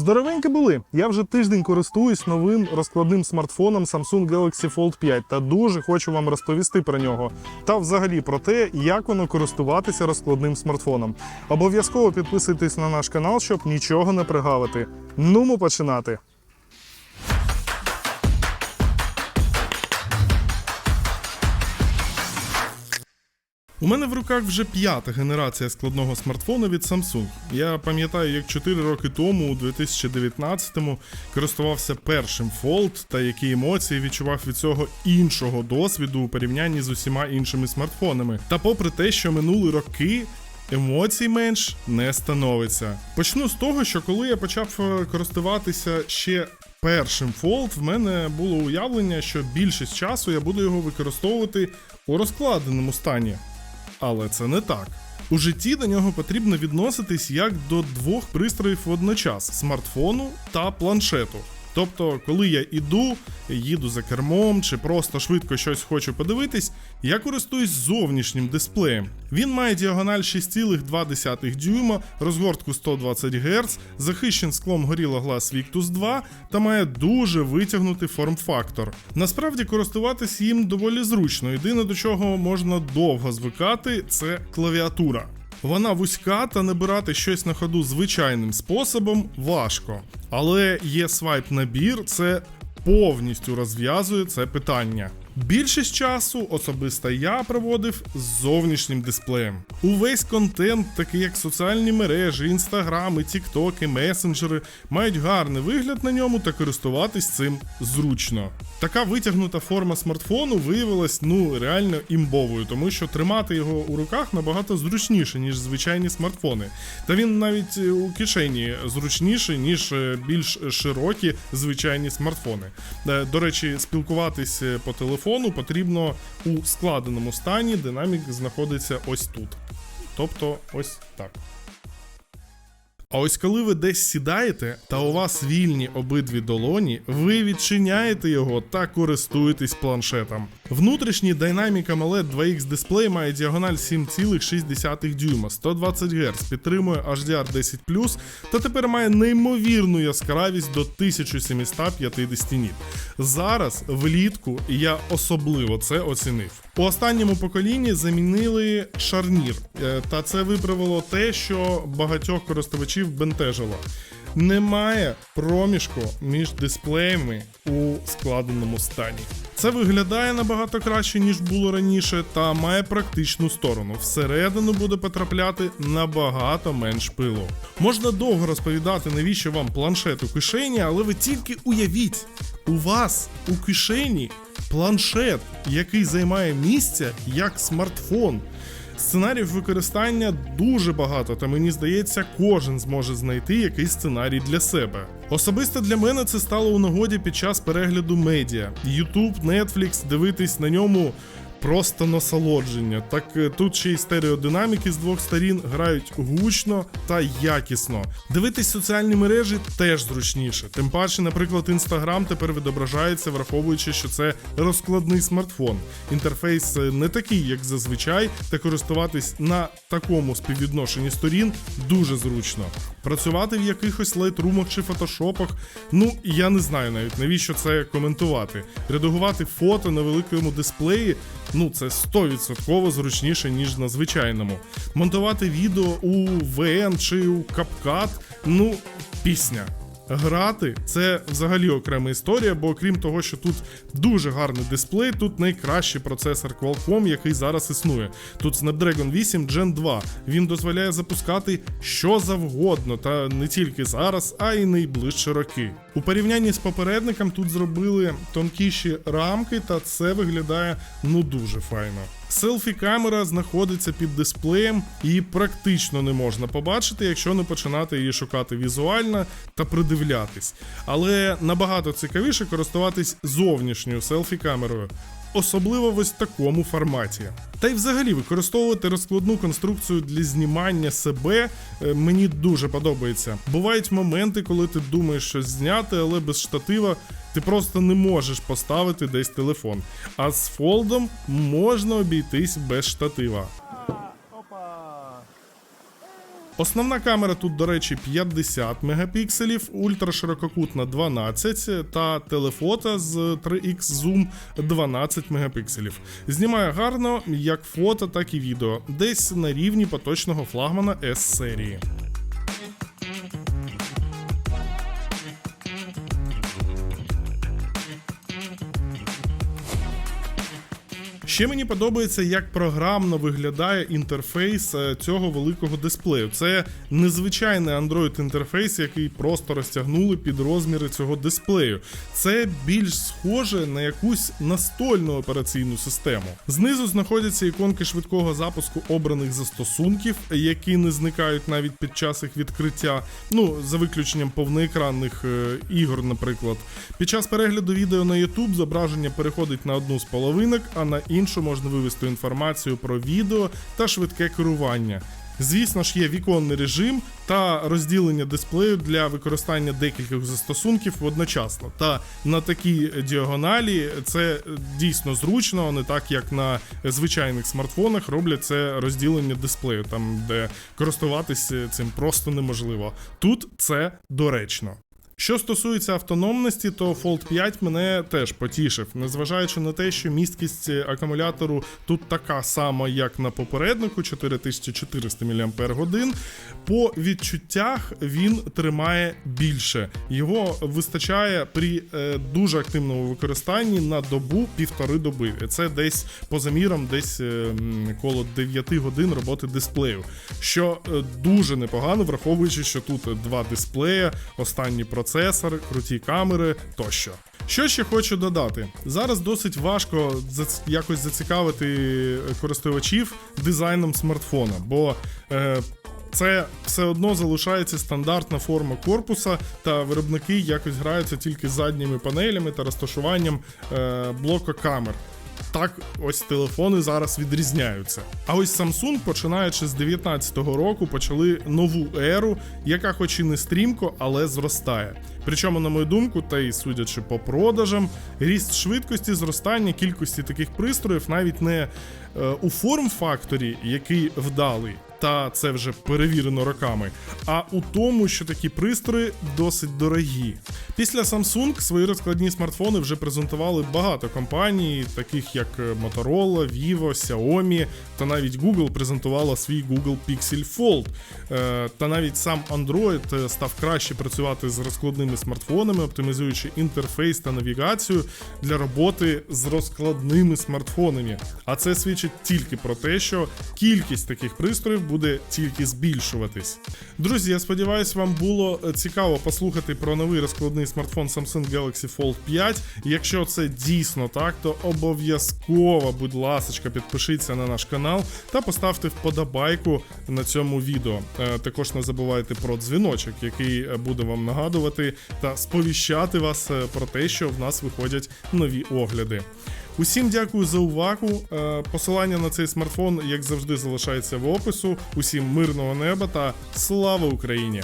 Здоровенькі були. Я вже тиждень користуюсь новим розкладним смартфоном Samsung Galaxy Fold 5 та дуже хочу вам розповісти про нього та взагалі про те, як воно користуватися розкладним смартфоном. Обов'язково підписуйтесь на наш канал, щоб нічого не пригавити. Нумо починати. У мене в руках вже п'ята генерація складного смартфону від Samsung. Я пам'ятаю, як 4 роки тому, у 2019-му, користувався першим Fold та які емоції відчував від цього іншого досвіду у порівнянні з усіма іншими смартфонами. Та попри те, що минули роки. Емоцій менш не становиться. Почну з того, що коли я почав е, користуватися ще першим Fold, в мене було уявлення, що більшість часу я буду його використовувати у розкладеному стані. Але це не так. У житті до нього потрібно відноситись як до двох пристроїв водночас смартфону та планшету. Тобто, коли я іду, їду за кермом чи просто швидко щось хочу подивитись, я користуюсь зовнішнім дисплеєм. Він має діагональ 6,2 дюйма, розгортку 120 Гц, захищен склом Gorilla Glass Victus 2 та має дуже витягнутий форм-фактор. Насправді користуватись їм доволі зручно. Єдине до чого можна довго звикати, це клавіатура. Вона вузька та набирати щось на ходу звичайним способом важко. Але є свайп набір, це повністю розв'язує це питання. Більшість часу особисто я проводив з зовнішнім дисплеєм. Увесь контент, такий як соціальні мережі, інстаграми, тіктоки, месенджери, мають гарний вигляд на ньому та користуватись цим зручно. Така витягнута форма смартфону виявилась ну реально імбовою, тому що тримати його у руках набагато зручніше, ніж звичайні смартфони. Та він навіть е, у кишені зручніший, ніж е, більш широкі звичайні смартфони. Е, До речі, спілкуватись по телефону потрібно у складеному стані. Динамік знаходиться ось тут. Тобто, ось так. А ось коли ви десь сідаєте, та у вас вільні обидві долоні, ви відчиняєте його та користуєтесь планшетом. Внутрішній Dynamic AMOLED 2X дисплей має діагональ 7,6 дюйма, 120 Гц, підтримує HDR10+, та тепер має неймовірну яскравість до 1750 ніт. Зараз влітку я особливо це оцінив. У останньому поколінні замінили шарнір, е, та це виправило те, що багатьох користувачів бентежило. Немає проміжку між дисплеями у складеному стані. Це виглядає набагато краще, ніж було раніше, та має практичну сторону. Всередину буде потрапляти набагато менш пилу. Можна довго розповідати, навіщо вам планшет у кишені, але ви тільки уявіть, у вас у кишені планшет, який займає місце як смартфон. Сценаріїв використання дуже багато, та мені здається, кожен зможе знайти якийсь сценарій для себе. Особисто для мене це стало у нагоді під час перегляду медіа. YouTube, Netflix, дивитись на ньому просто насолодження. Так е, тут ще й стереодинаміки з двох сторін грають гучно та якісно. Дивитись соціальні мережі теж зручніше. Тим паче, наприклад, Instagram тепер відображається, враховуючи, що це розкладний смартфон. Інтерфейс е, не такий, як зазвичай, та користуватись на такому співвідношенні сторін дуже зручно. Працювати в якихось лайтрумах чи фотошопах, ну я не знаю навіть навіщо це коментувати. Редагувати фото на великому дисплеї, ну це 100% зручніше, ніж на звичайному. Монтувати відео у VN чи у CapCut, ну, пісня. Грати це взагалі окрема історія, бо окрім того, що тут дуже гарний дисплей, тут найкращий процесор Qualcomm, який зараз існує. Тут Snapdragon 8 Gen 2. Він дозволяє запускати що завгодно, та не тільки зараз, а й найближчі роки. У порівнянні з попередником тут зробили тонкіші рамки, та це виглядає ну дуже файно. Селфі-камера знаходиться під дисплеєм, її практично не можна побачити, якщо не починати її шукати візуально та придивлятись. Але набагато цікавіше користуватись зовнішньою селфі-камерою. Особливо в ось такому форматі. Та й взагалі використовувати розкладну конструкцію для знімання себе е, мені дуже подобається. Бувають моменти, коли ти думаєш щось зняти, але без штатива ти просто не можеш поставити десь телефон. А з фолдом можна обійтись без штатива. Основна камера тут, до речі, 50 мегапікселів, ультраширококутна 12 та телефото з 3x Zoom 12 мегапікселів. Знімає гарно як фото, так і відео, десь на рівні поточного флагмана S серії. Ще мені подобається, як програмно виглядає інтерфейс е, цього великого дисплею. Це незвичайний Android інтерфейс, який просто розтягнули під розміри цього дисплею. Це більш схоже на якусь настольну операційну систему. Знизу знаходяться іконки швидкого запуску обраних застосунків, які не зникають навіть під час їх відкриття. Ну за виключенням повноекранних е, ігор, наприклад. Під час перегляду відео на YouTube зображення переходить на одну з половинок, а на іншу можна вивести інформацію про відео та швидке керування. Звісно ж, є віконний режим та розділення дисплею для використання декількох застосунків одночасно. Та на такій діагоналі це дійсно зручно, не так як на звичайних смартфонах роблять це розділення дисплею, там де користуватися цим просто неможливо. Тут це доречно. Що стосується автономності, то Fold 5 мене теж потішив, незважаючи на те, що місткість акумулятору тут така сама, як на попереднику 4400 мАч. По відчуттях він тримає більше. Його вистачає при е, дуже активному використанні на добу півтори доби. Це десь по замірам, десь е, коло 9 годин роботи дисплею. Що е, дуже непогано, враховуючи, що тут два дисплеї, останній процесор, круті камери тощо. Що ще хочу додати? Зараз досить важко якось зацікавити користувачів дизайном смартфона, бо е, це все одно залишається стандартна форма корпуса, та виробники якось граються тільки з задніми панелями та розташуванням е, блока камер. Так, ось телефони зараз відрізняються. А ось Samsung, починаючи з 19-го року, почали нову еру, яка, хоч і не стрімко, але зростає. Причому, на мою думку, та й судячи по продажам, ріст швидкості зростання кількості таких пристроїв навіть не е, у форм-факторі, який вдалий, та це вже перевірено роками, а у тому, що такі пристрої досить дорогі. Після Samsung свої розкладні смартфони вже презентували багато компаній, таких як Motorola, Vivo, Xiaomi, та навіть Google презентувала свій Google Pixel Fold. Е, Та навіть сам Android став краще працювати з розкладними смартфонами, оптимізуючи інтерфейс та навігацію для роботи з розкладними смартфонами. А це свідчить тільки про те, що кількість таких пристроїв буде тільки збільшуватись. Друзі, я сподіваюся, вам було е, цікаво послухати про новий розкладний смартфон Samsung Galaxy Fold 5. Якщо це дійсно так, то обов'язково, будь ласка, підпишіться на наш канал та поставте вподобайку на цьому відео. Е, Також не забувайте про дзвіночок, який е, буде вам нагадувати та сповіщати вас про те, що в нас виходять нові огляди. Усім дякую за увагу. Е, Посилання на цей смартфон, як завжди, залишається в опису. Усім мирного неба та слава Україні!